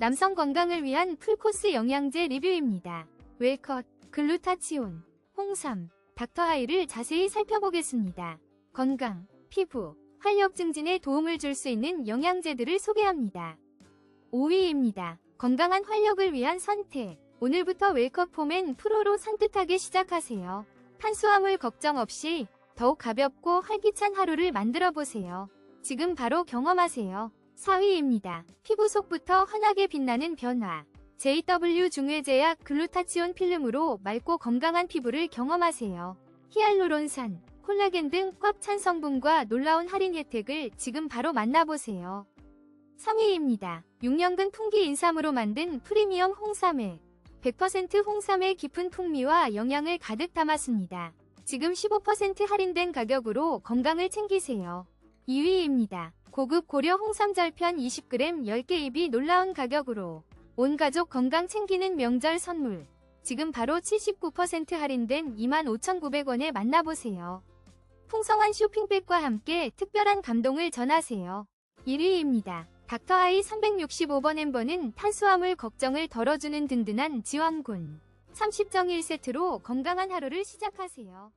남성 건강을 위한 풀코스 영양제 리뷰입니다. 웰컷, 글루타치온, 홍삼, 닥터하이를 자세히 살펴보겠습니다. 건강, 피부, 활력 증진에 도움을 줄 수 있는 영양제들을 소개합니다. 5위입니다. 건강한 활력을 위한 선택. 오늘부터 웰컷 폼앤 프로로 산뜻하게 시작하세요. 탄수화물 걱정 없이 더욱 가볍고 활기찬 하루를 만들어 보세요. 지금 바로 경험하세요. 4위입니다. 피부 속부터 환하게 빛나는 변화. JW 중외제약 글루타치온 필름으로 맑고 건강한 피부를 경험하세요. 히알루론산, 콜라겐 등 꽉 찬 성분과 놀라운 할인 혜택을 지금 바로 만나보세요. 3위입니다. 6년근 풍기 인삼으로 만든 프리미엄 홍삼액. 100% 홍삼의 깊은 풍미와 영양을 가득 담았습니다. 지금 15% 할인된 가격으로 건강을 챙기세요. 2위입니다. 고급 고려 홍삼 절편 20g 10개 입이 놀라운 가격으로 온 가족 건강 챙기는 명절 선물. 지금 바로 79% 할인된 25,900원에 만나보세요. 풍성한 쇼핑백과 함께 특별한 감동을 전하세요. 1위입니다. 닥터아이 365번 엠버는 탄수화물 걱정을 덜어주는 든든한 지원군. 30정일 세트로 건강한 하루를 시작하세요.